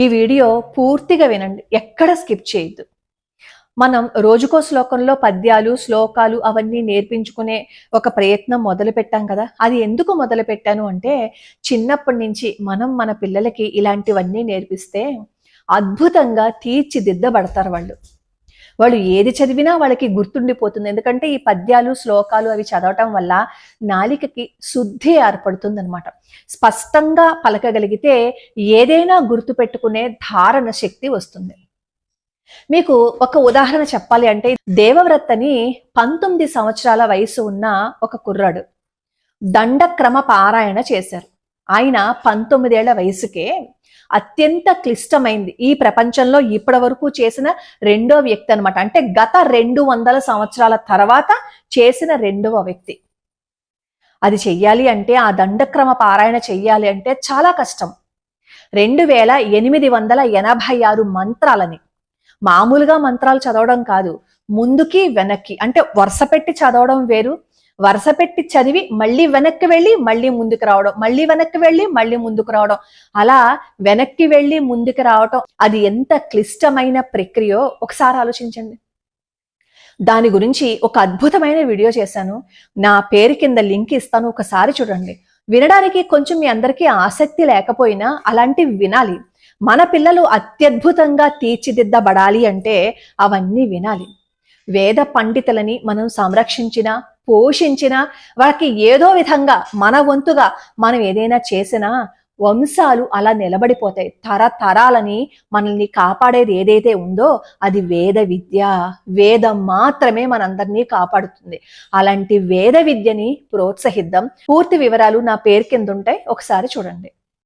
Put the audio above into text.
ఈ వీడియో పూర్తిగా వినండి. ఎక్కడ స్కిప్ చేయొద్దు. మనం రోజుకో శ్లోకంలో పద్యాలు శ్లోకాలు అవన్నీ నేర్పించుకునే ఒక ప్రయత్నం మొదలు పెట్టాం కదా. అది ఎందుకు మొదలు పెట్టాను అంటే చిన్నప్పటి నుంచి మనం మన పిల్లలకి ఇలాంటివన్నీ నేర్పిస్తే అద్భుతంగా తీర్చిదిద్దబడతారు వాళ్ళు. వాళ్ళు ఏది చదివినా వాళ్ళకి గుర్తుండిపోతుంది. ఎందుకంటే ఈ పద్యాలు శ్లోకాలు అవి చదవటం వల్ల నాలికకి శుద్ధి ఏర్పడుతుంది అనమాట స్పష్టంగా పలకగలిగితే ఏదైనా గుర్తుపెట్టుకునే ధారణ శక్తి వస్తుంది. మీకు ఒక ఉదాహరణ చెప్పాలి అంటే దేవవ్రతని పంతొమ్మిది సంవత్సరాల వయసు ఉన్న ఒక కుర్రాడు. దండక్రమ పారాయణ చేశారు. ఆయన పంతొమ్మిదేళ్ళ వయసుకే అత్యంత క్లిష్టమైంది. ఈ ప్రపంచంలో ఇప్పటి వరకు చేసిన రెండో వ్యక్తి అనమాట అంటే గత రెండు వందల సంవత్సరాల తర్వాత చేసిన రెండవ వ్యక్తి. అది చెయ్యాలి అంటే ఆ దండక్రమ పారాయణ చెయ్యాలి అంటే చాలా కష్టం. రెండు వేల ఎనిమిది వందల ఎనభై ఆరు మంత్రాలని. మామూలుగా మంత్రాలు చదవడం కాదు. ముందుకి వెనక్కి. అంటే వరుస పెట్టి చదవడం వేరు వరుస పెట్టి చదివి మళ్ళీ వెనక్కి వెళ్ళి మళ్ళీ ముందుకు రావడం మళ్ళీ వెనక్కి వెళ్ళి మళ్ళీ ముందుకు రావడం. అలా వెనక్కి వెళ్ళి ముందుకు రావడం అది ఎంత క్లిష్టమైన ప్రక్రియో ఒకసారి ఆలోచించండి. దాని గురించి ఒక అద్భుతమైన వీడియో చేశాను. నా పేరు కింద లింక్ ఇస్తాను ఒకసారి చూడండి. వినడానికి కొంచెం మీ అందరికీ ఆసక్తి లేకపోయినా అలాంటివి వినాలి. మన పిల్లలు అత్యద్భుతంగా తీర్చిదిద్దబడాలి అంటే అవన్నీ వినాలి. వేద పండితులని మనం సంరక్షించిన పోషించిన వాళ్ళకి ఏదో విధంగా మన వంతుగా మనం ఏదైనా చేసినా వంశాలు అలా నిలబడిపోతాయి. తరతరాలని మనల్ని కాపాడేది ఏదైతే ఉందో అది వేద విద్య. వేదం మాత్రమే మనందరినీ కాపాడుతుంది. అలాంటి వేద విద్యని ప్రోత్సహిద్దాం. పూర్తి వివరాలు నా పేరు కింద ఉంటాయి ఒకసారి చూడండి.